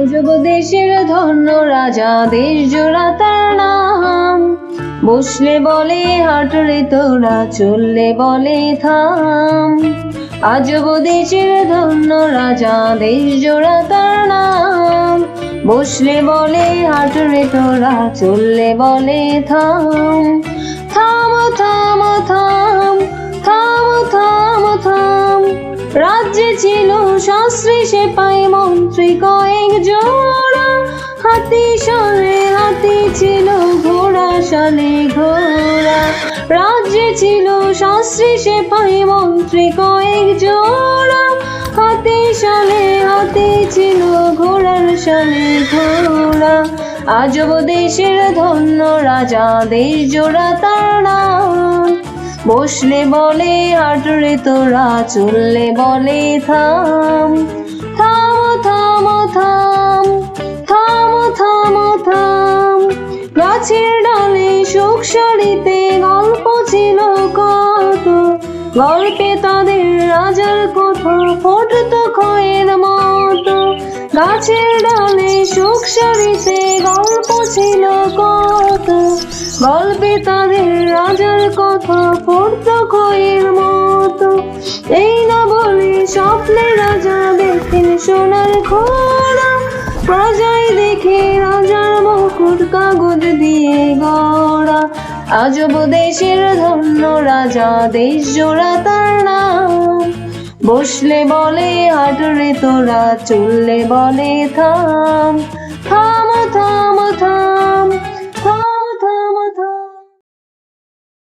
আজব দেশের ধন্য রাজা, দেশ জোড়া তার নাম। বসলে বলে হাটরে তোরা, চললে বলে, থাম। আজব দেশের ধন্য রাজা, দেশ জোড়া তার নাম। বসলে বলে হাটরে তোরা, চললে বলে, থাম। রাজ্যে ছিল শাস্ত্রী সেপাই মন্ত্রী কয়েক জোড়া। হাতি সালে হাতি ছিল, ঘোড়া সালে ঘোড়া। রাজ্যে ছিল শাস্ত্রী সেপাই মন্ত্রী কয়েক জোড়া। হাতি সালে হাতি ছিল ঘোড়ার সালে ঘোড়া। আজব দেশের ধন্য রাজা, দেশ জোড়া তার নাম। বসলে বলে হাটরে তোরা, চললে বলে, থাম। থাম থাম থাম। থাম থাম থাম। গাছের ডালে সুখ সারিতে গল্প ছিল কত। গল্পে তাদের রাজার কথা ফোটতো খয়ের মতো। গাছের ডালে সুখ সারিতে গল্প ছিল গল্পে তাদের রাজার কথা পড়তো খয়ের মতো। এই না বলে স্বপ্নে রাজা দেখেন সোনার খোলা প্রজায় দেখে রাজার মুকুট কাগজ দিয়ে গড়া। আজব দেশের ধন্য রাজা, দেশ জোড়া তার নাম। বসলে বলে হাটরে তোরা, চললে বলে, থাম।